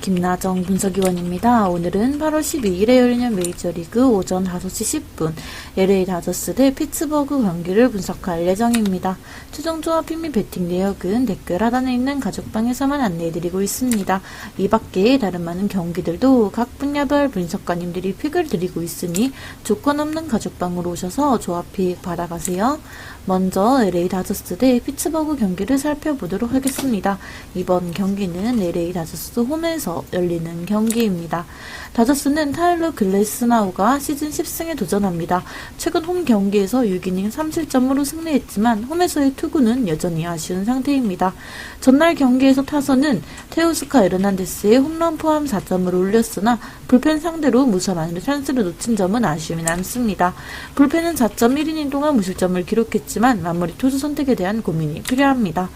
김나정 분석위원입니다. 오늘은 8월 12일에 열리는 메이저리그 오전 5시 10분 LA 다저스 대 피츠버그 경기를 분석할 예정입니다. 최종 조합 및 배팅 내역은 댓글 하단에 있는 가족방에서만 안내해드리고 있습니다. 이 밖에 다른 많은 경기들도 각 분야별 분석가님들이 픽을 드리고 있으니 조건 없는 가족방으로 오셔서 조합 픽 받아가세요. 먼저 LA 다저스 대 피츠버그 경기를 살펴보도록 하겠습니다. 이번 경기는 LA 다저스 홈에서 열리는 경기입니다. 다저스는 타일러 글래스나우가 시즌 10승에 도전합니다. 최근 홈 경기에서 6이닝 3실점으로 승리했지만 홈에서의 투구는 여전히 아쉬운 상태입니다. 전날 경기에서 타선은 테오스카 에르난데스의 홈런 포함 4점을 올렸으나 불펜 상대로 무사만으로 찬스를 놓친 점은 아쉬움이 남습니다. 불펜은 4.1이닝 동안 무실점을 기록했지만 마무리 투수 선택에 대한 고민이 필요합니다.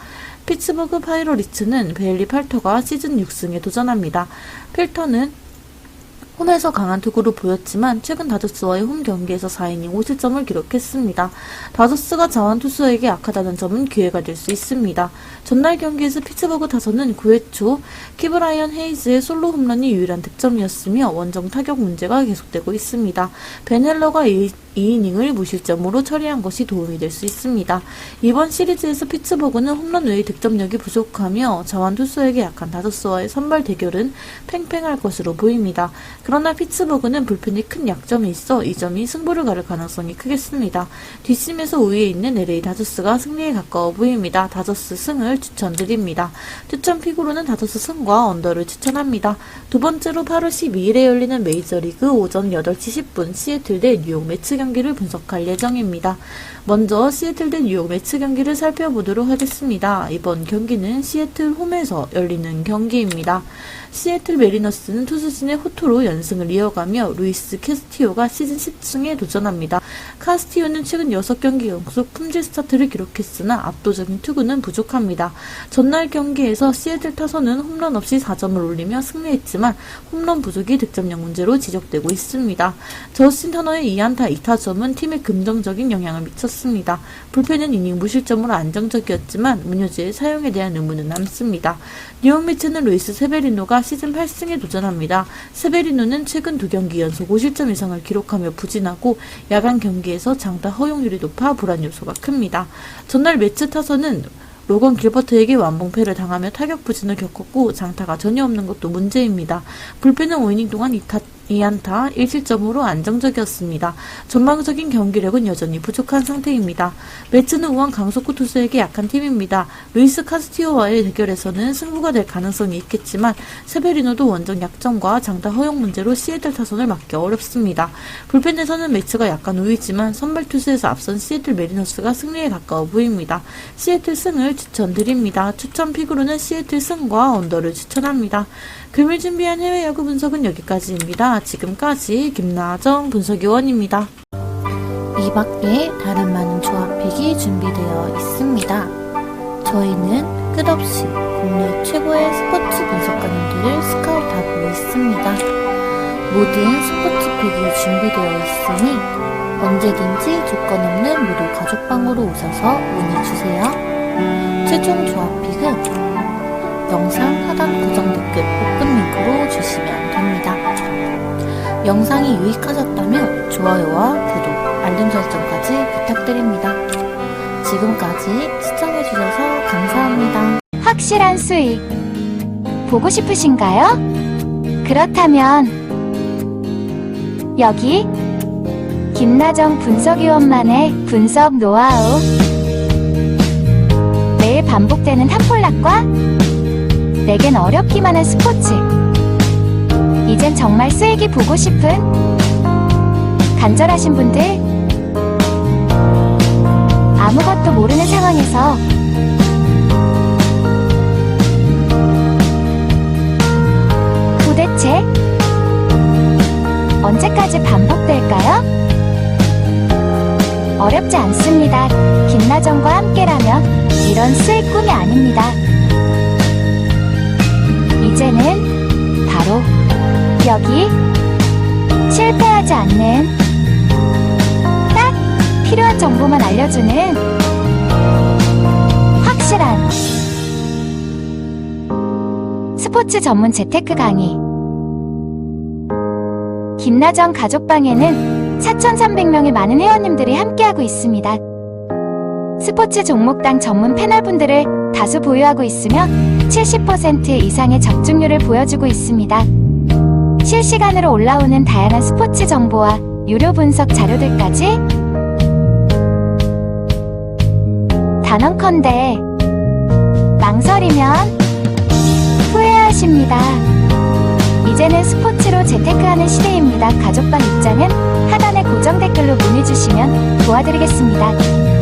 피츠버그 파이러리츠는 베일리 팔터가 시즌 6승에 도전합니다. 필터는 홈에서 강한 투구를 보였지만 최근 다저스와의 홈 경기에서 4이닝 5실점을 기록했습니다. 다저스가 자완 투수에게 약하다는 점은 기회가 될 수 있습니다. 전날 경기에서 피츠버그 타선은 9회 초 키브라이언 헤이즈의 솔로 홈런이 유일한 득점이었으며 원정 타격 문제가 계속되고 있습니다. 베넬러가 2이닝을 무실점으로 처리한 것이 도움이 될 수 있습니다. 이번 시리즈에서 피츠버그는 홈런 외의 득점력이 부족하며 자완 투수에게 약한 다저스와의 선발 대결은 팽팽할 것으로 보입니다. 그러나 피츠버그는 불펜이 큰 약점이 있어 이 점이 승부를 가를 가능성이 크겠습니다. 뒷심에서 우위에 있는 LA 다저스가 승리에 가까워 보입니다. 다저스 승을 추천드립니다. 추천 픽으로는 다저스 승과 언더를 추천합니다. 두 번째로 8월 12일에 열리는 메이저리그 오전 8시 10분 시애틀 대 뉴욕 매츠 경기를 분석할 예정입니다. 먼저 시애틀 대 뉴욕 매츠 경기를 살펴보도록 하겠습니다. 이번 경기는 시애틀 홈에서 열리는 경기입니다. 시애틀 메리너스는 투수진의 호투로 연 승을 이어가며 루이스 캐스티오가 시즌 10승에 도전합니다. 카스티오는 최근 6경기 연속 품질 스타트를 기록했으나 압도적인 투구는 부족합니다. 전날 경기에서 시애틀 타선은 홈런 없이 4점을 올리며 승리했지만 홈런 부족이 득점력 문제로 지적되고 있습니다. 저스틴 터너의 2안타 2타점은 팀에 긍정적인 영향을 미쳤습니다. 불펜은 이닝 무실점으로 안정적이었지만 문효지의 사용에 대한 의문은 남습니다. 뉴욕 매츠는 루이스 세베리노가 시즌 8승에 도전합니다. 세베리노는 최근 두 경기 연속 5실점 이상을 기록하며 부진하고 야간 경기에서 장타 허용률이 높아 불안 요소가 큽니다. 전날 매츠 타선은 로건 길버트에게 완봉패를 당하며 타격 부진을 겪었고 장타가 전혀 없는 것도 문제입니다. 불펜은 5이닝 동안 2타, 2안타 1실점으로 안정적이었습니다. 전망적인 경기력은 여전히 부족한 상태입니다. 매츠는 우한 강속구 투수에게 약한 팀입니다. 루이스 카스티오와의 대결에서는 승부가 될 가능성이 있겠지만 세베리노도 원정 약점과 장타 허용 문제로 시애틀 타선을 막기 어렵습니다. 불펜에서는 매츠가 약간 우위지만 선발 투수에서 앞선 시애틀 메리너스가 승리에 가까워 보입니다. 시애틀 승을 추천드립니다. 추천 픽으로는 시애틀 승과 언더를 추천합니다. 금일 준비한 해외 야구 분석은 여기까지입니다. 지금까지 김나정 분석위원입니다. 이 밖에 다른 많은 조합픽이 준비되어 있습니다. 저희는 끝없이 국내 최고의 스포츠 분석가님들을 스카우트하고 있습니다. 모든 스포츠픽이 준비되어 있으니 언제든지 조건 없는 무료 가족방으로 오셔서 문의주세요. 최종 조합픽은 영상 하단 고정 댓글 영상이 유익하셨다면 좋아요와 구독, 알림 설정까지 부탁드립니다. 지금까지 시청해주셔서 감사합니다. 확실한 수익 보고 싶으신가요? 그렇다면 여기 김나정 분석위원만의 분석 노하우 매일 반복되는 탑폴락과 내겐 어렵기만 한 스포츠 이젠 정말 수익이 보고 싶은 간절하신 분들 아무것도 모르는 상황에서 도대체 언제까지 반복될까요? 어렵지 않습니다. 김나정과 함께라면 이런 수익 꿈이 아닙니다. 여기 실패하지 않는 딱 필요한 정보만 알려주는 확실한 스포츠 전문 재테크 강의. 김나정 가족방에는 4,300명의 많은 회원님들이 함께하고 있습니다. 스포츠 종목당 전문 패널분들을 다수 보유하고 있으며 70% 이상의 적중률을 보여주고 있습니다. 실시간으로 올라오는 다양한 스포츠 정보와 유료 분석 자료들까지 단언컨대 망설이면 후회하십니다. 이제는 스포츠로 재테크하는 시대입니다. 가족방 입장은 하단에 고정 댓글로 문의 주시면 도와드리겠습니다.